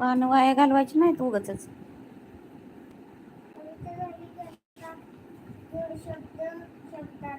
पानं वाया घालवायची नाहीत उगच कविता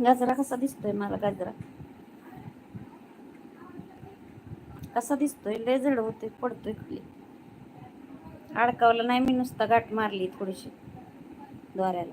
गाजरा कसा दिसतोय मला गाजरा? कसा दिसतोय? लय जड होते पडतोय खाली. अडकावलं नाही मी नुसता गाठ मारली थोडीशी. द्वाऱ्याला.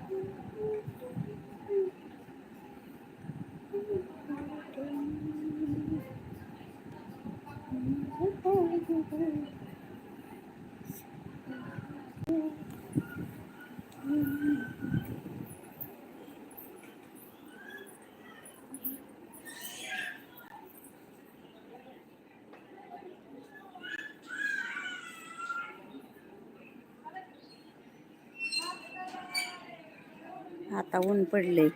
आता ऊन पडले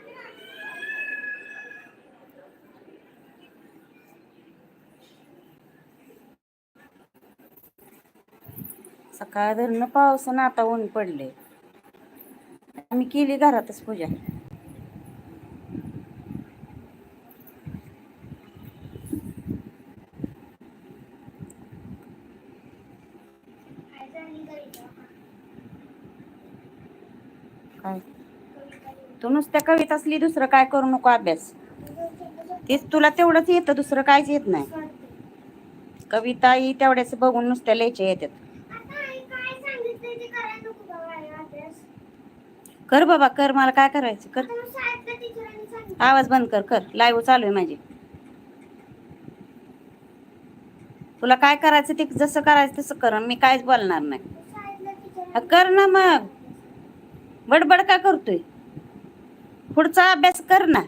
सकाळ धरणं पावसानं आता ऊन पडले आम्ही केली घरातच पूजा. काय? तू नुसत्या कविता असली दुसरं काय करू नको अभ्यास. तेच तुला तेवढंच येतं दुसरं कायच येत नाही. कविताही तेवढ्याच बघून नुसत्या लिहायच्या येतात आता आई काय सांगितलंय ते करायला नको का बाळा अभ्यास कर बाबा कर मला काय करायचं? कर. आवाज बंद कर कर. लाईव्ह चालू आहे माझी. तुला काय करायचं ते जसं करायचं तसं कर मी काहीच बोलणार नाही. कर ना मग. बडबड का करतोय? पुढचा अभ्यास कर ना.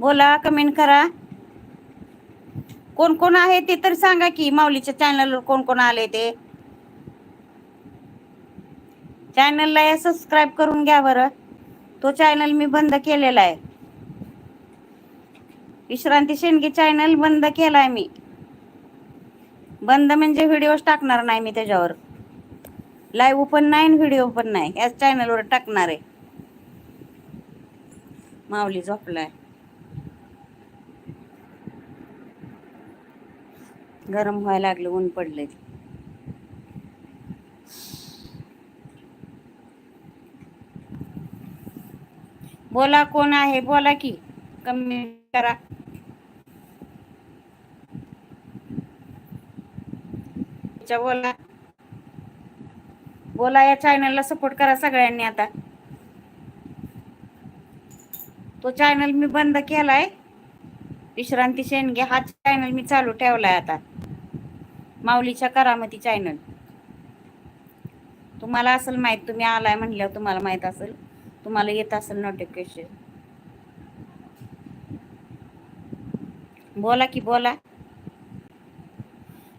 बोला कमेंट करा. कोण कोण आहे ते तर सांगा की माऊलीच्या चॅनलवर कोण कोण आले ते. चॅनलला सबस्क्राईब करून घ्या बरं. तो चॅनल मी बंद केलेला आहे. विश्रांती शेंडगे चॅनल बंद केलाय मी. बंद म्हणजे व्हिडिओज टाकणार नाही मी त्याच्यावर. लाईव्ह पण नाही व्हिडिओ पण नाही. याच चॅनलवर टाकणार आहे. माऊली झोपलाय. गरम व्हायला लागलं ऊन पडलंय. बोला कोण आहे? बोला की कमी करा. बोला. बोला या चॅनलला सपोर्ट करा सगळ्यांनी आता. तो चॅनल मी बंद केलाय. विश्रांती शेंडगे हा चॅनल मी चालू ठेवलाय आता. माऊलीच्या करामती चॅनल तुम्हाला असेल माहीत तुम्ही आलाय म्हणल्यावर तुम्हाला माहीत असेल. तुम्हाला येत असेल नोटिफिकेशन बोला की बोला.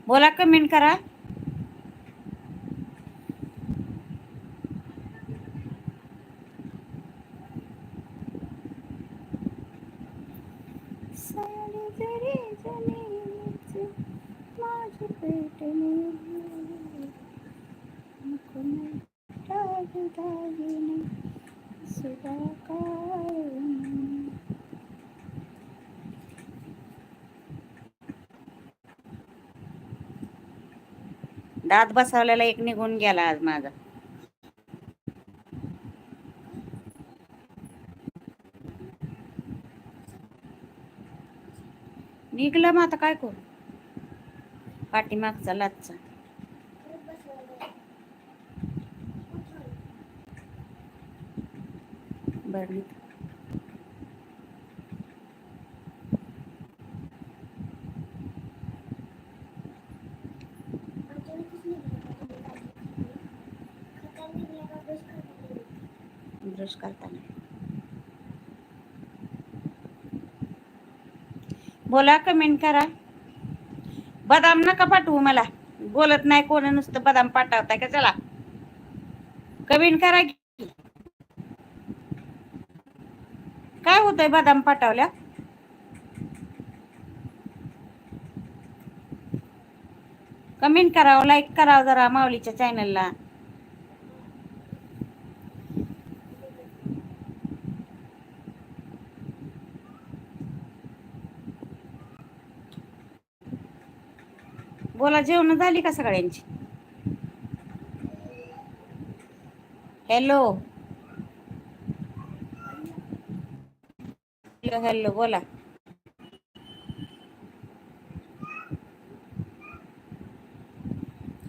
बोला कमेंट करा साडी जरी जमिनीची माझी पेटली नको नाही दागिदागिने सुद्धा दात बसवलेला एक निघून गेला आज माझा. निघलं मग आता काय करू? पाठीमागचा लाचचा परत बसवायला. बरं आमच्या इथेच निघालं का तुम्ही काढली? खताला निघालं का ब्रश करताना. बोला कमेंट करा. बदाम नका पाठवू मला. बोलत नाही कोण नुसतं बदाम पाठवताय का? चला. कमेंट करा काय होतंय बदाम पाठवल्या? कमेंट करावं लाईक करावं जरा माऊलीच्या चॅनलला बोला जेवण झाली का सगळ्यांची? हॅलो हॅलो हॅलो बोला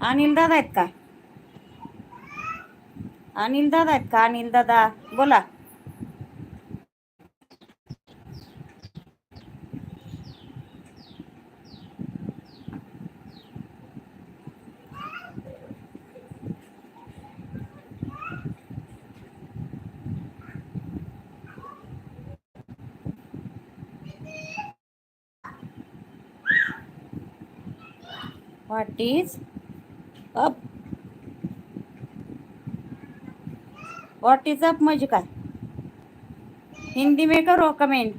अनिल दादा आहेत का अनिल दादा आहेत का अनिल दादा बोला what is up what is up म्हणजे काय? हिंदी मे करो comment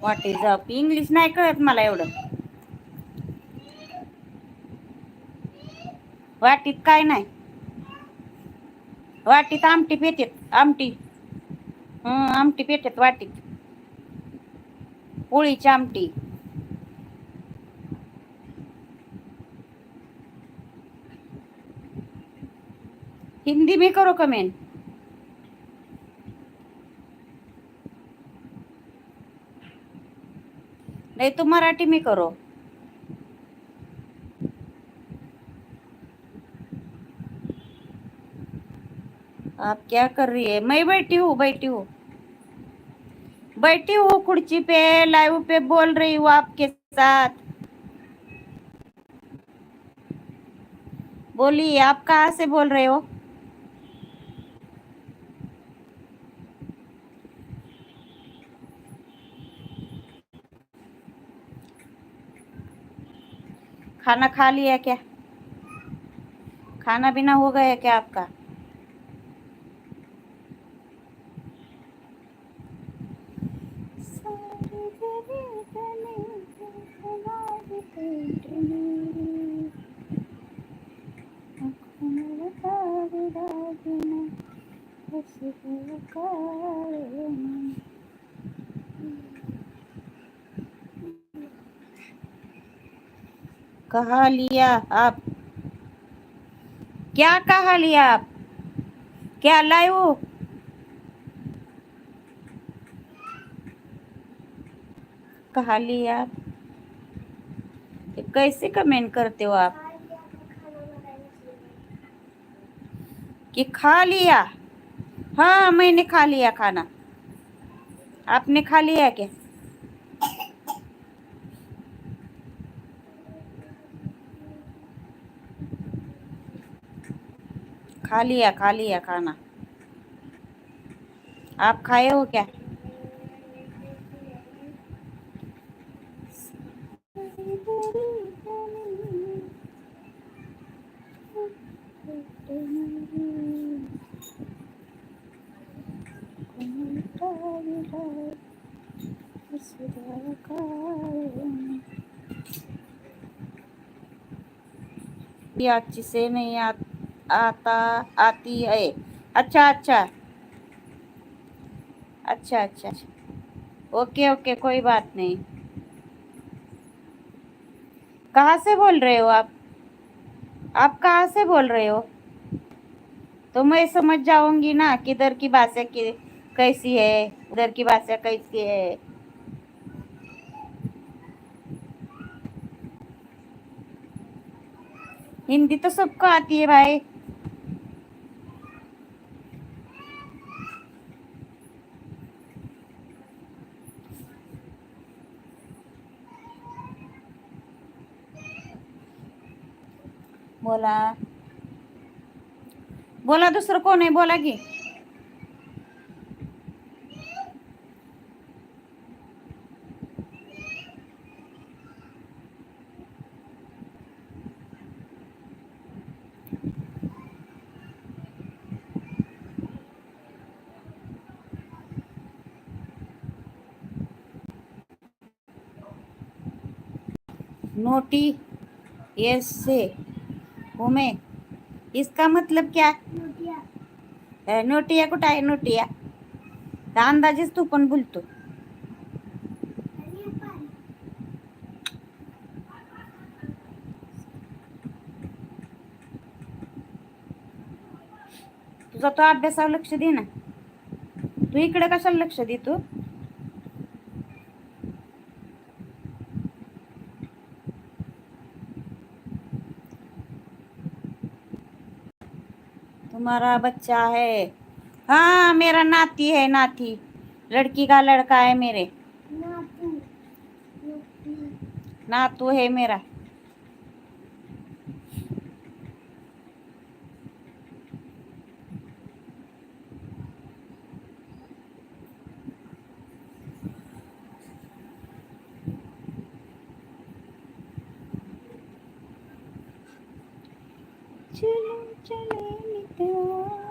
what is up English नाही कळत मला एवढं. वाटीत काय नाही? वाटीत आमटी पेटेत आमटी. आमटी पेटेत वाटीत पोळीची आमटी. हिंदी में करो कमेंट। नहीं तो मराठी में करो। आप क्या कर रही है? मैं बैठी हूँ बैठी हूँ। बैठी हूँ कुर्सी पे, लाइव पे बोल रही हूँ आपके साथ। बोलिए, आप कहाँ से बोल रहे हो? खाना खा लिया क्या? खाना पीना हो गया क्या आपका? कहा लिया आप? क्या कहा लिया आप? क्या लाए हो कहा लिया आप? कैसे कमेंट करते हो आप? कि खा लिया? हाँ मैंने खा लिया खाना। आपने खा लिया क्या? खा लिया खा लिया खाना। आप खाए हो क्या? अच्छी से नहीं आ, आता, आती है अच्छा अच्छा. अच्छा अच्छा. ओके ओके, कोई बात नहीं. कहाँ से बोल रहे हो आप? आप कहाँ से बोल रहे हो? तो मैं समझ जाऊँगी ना किधर की भाषा की, कैसी है, उधर की भाषा कैसी है. हिंदी तो सबको आती है भाई. बोला। बोला दुसरं कोण आहे? बोला की. नोटी यस से हूँ इसका मतलब क्या? नोटिया। नोटिया कुठं आहे? नोटिया। तर अंदाजेच तू पण बोलतो. तुझा तो अभ्यासावर लक्ष दे ना. तू इकडे कशाला लक्ष दे तुम्हारा बच्चा है। हाँ मेरा नाती है नाती। लड़की का लड़का है मेरे। नातू है मेरा चलो चले मित्रा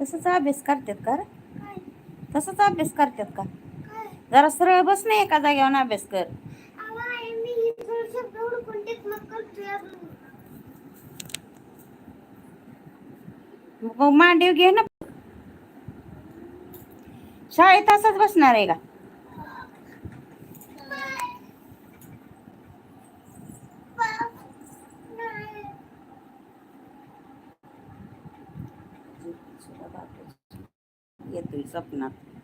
तसंच अभ्यास करतात कर तसंच अभ्यास करतेत का? जरा सरळ बस नाही एका जागेवर अभ्यास कर. मग मांडीव घे ना. शाळेत असंच बसणार आहे का? येतोय स्वप्नात